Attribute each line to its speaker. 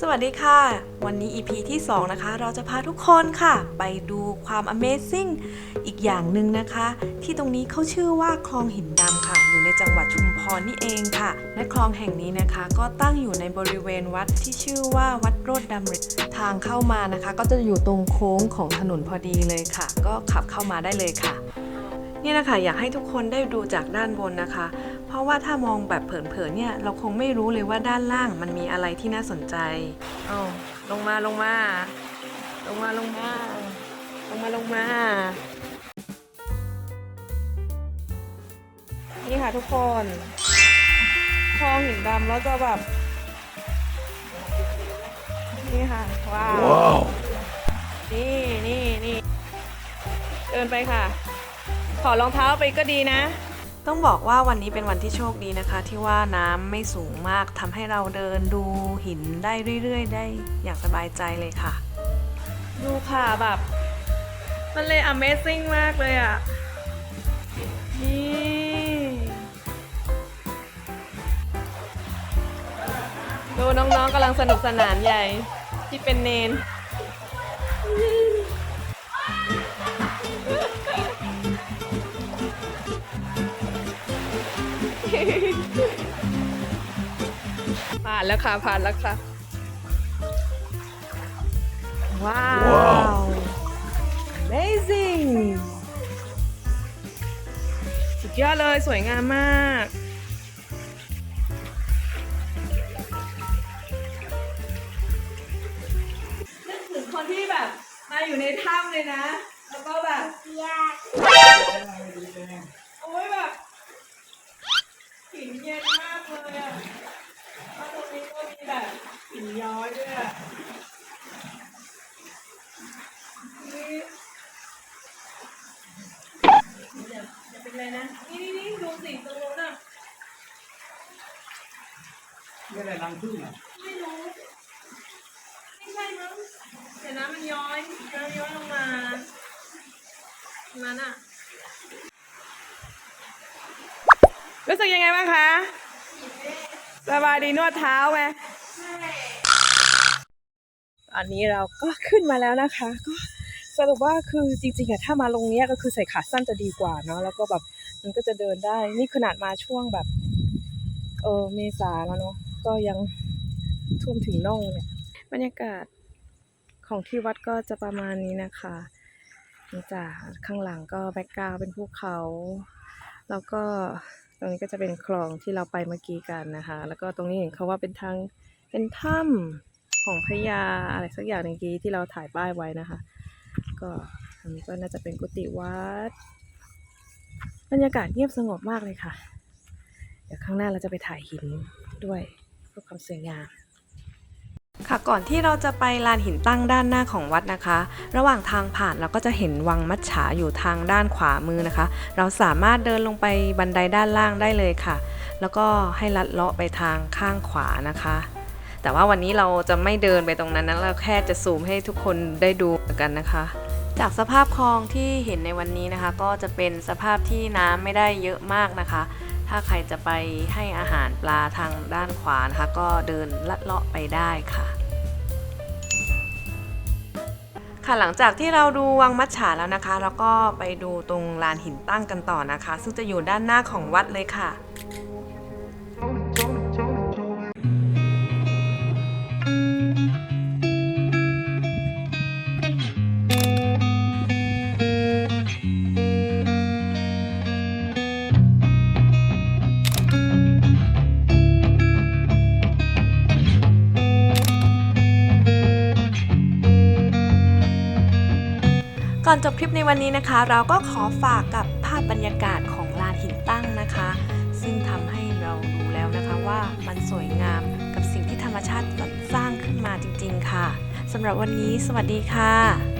Speaker 1: สวัสดีค่ะ วันนี้ EP ที่ 2 นะคะ เราจะพาทุกคนค่ะ ไปดูความ Amazing อีกอย่างหนึ่งนะคะ ที่ตรงนี้เขาชื่อว่าคลองหินดำค่ะ อยู่ในจังหวัดชุมพรนี่เองค่ะ และคลองแห่งนี้นะคะ ก็ตั้งอยู่ในบริเวณวัดที่ชื่อว่าวัดโรดดำริทางเข้ามานะคะ ก็จะอยู่ตรงโค้งของถนนพอดีเลยค่ะ ก็ขับเข้ามาได้เลยค่ะ นี่นะคะอยากให้ทุกคนได้ดูจากด้านบนนะคะ เพราะว่าถ้ามองแบบเผินๆเนี่ย เราคงไม่รู้เลยว่าด้านล่างมันมีอะไรที่น่าสนใจเอาลงมาลงมา ลงมาลงมา ลงมาลงมา นี่ค่ะทุกคนคลองหินดำแล้วจะแบบ นี่ค่ะ ว้าว นี่นี่นี่เดินไปค่ะ ขอรองเท้าไปก็ดีนะ ต้องบอกว่าวันนี้เป็นวันที่โชคดีนะคะ ที่ว่าน้ำไม่สูงมากทำให้เราเดินดูหินได้เรื่อย ๆ ได้อย่างสบายใจเลยค่ะ ดูค่ะแบบ มันเลย Amazing มากเลยอะนี่ดูน้องๆกำลังสนุกสนานใหญ่ที่เป็นเนน ผ่านแล้วค่ะ ผ่านแล้วค่ะ ว้าว amazing สุดยอดเลยสวยงามมาก นึกถึงคนที่แบบ มาอยู่ในถ้ำเลยนะ แล้วก็แบบโอ้ยแบบหินเย็นมากเลยอะแล้วตรงนี้ก็มีแบบหินย้อยด้วยอะนี่เดี๋ยวจะ เป็นอะไรนะ นี่นี่นี่ดูสิตรงนู้นอะ
Speaker 2: นี่อะไรรังพึ่งอะ
Speaker 1: ไม่รู้ ไม่ใช่มั้งเดี๋ยวน้ำมันย้อยน้ำย้อยลงมาตรงนั้นอะ รู้สึกยังไงบ้างคะสบายดีนวดเท้าไหมอันนี้เราก็ขึ้นมาแล้วนะคะก็ สรุปว่าคือจริงๆอะถ้ามาลงเนี้ยก็คือใส่ขาสั้นจะดีกว่าเนาะแล้วก็แบบมันก็จะเดินได้ นี่ขนาดมาช่วงแบบ เออเมษาแล้วเนาะก็ยังท่วมถึงน่องเนี่ยบรรยากาศของที่วัดก็จะประมาณนี้นะคะนี่จ้ะข้างหลังก็แบ็กกราวเป็นภูเขา แล้วก็ตรงนี้ก็จะเป็นคลองที่เราไปเมื่อกี้กันนะคะ แล้วก็ตรงนี้เห็นเขาว่าเป็นทางเป็นถ้ำของพญาอะไรสักอย่างหนึงกี้ที่เราถ่ายป้ายไว้นะคะ ก็ตรงนี้ก็น่าจะเป็นกุฏิวัด บรรยากาศเงียบสงบมากเลยค่ะ เดี๋ยวข้างหน้าเราจะไปถ่ายหินด้วยเพื่อความสวยงามค่ะก่อนที่เราจะไปลานหินตั้งด้านหน้าของวัดนะคะ ระหว่างทางผ่านเราก็จะเห็นวังมัจฉาอยู่ทางด้านขวามือนะคะ เราสามารถเดินลงไปบันไดด้านล่างได้เลยค่ะ แล้วก็ให้ลัดเลาะไปทางข้างขวานะคะ แต่ว่าวันนี้เราจะไม่เดินไปตรงนั้นนะเราแค่จะซูมให้ทุกคนได้ดูกันนะคะ จากสภาพคลองที่เห็นในวันนี้นะคะ ก็จะเป็นสภาพที่น้ำไม่ได้เยอะมากนะคะ ถ้าใครจะไปให้อาหารปลาทางด้านขวานะคะ ก็เดินลัดเลาะไปได้ค่ะ ค่ะหลังจากที่เราดูวังมัจฉาแล้วนะคะ แล้วก็ไปดูตรงลานหินตั้งกันต่อนะคะ ซึ่งจะอยู่ด้านหน้าของวัดเลยค่ะ ก่อนจบคลิปในวันนี้นะคะ เราก็ขอฝากกับภาพบรรยากาศของลานหินตั้งนะคะ ซึ่งทำให้เราดูแล้วนะคะว่ามันสวยงามกับสิ่งที่ธรรมชาติสร้างขึ้นมาจริง ๆ ค่ะสำหรับวันนี้ สวัสดีค่ะ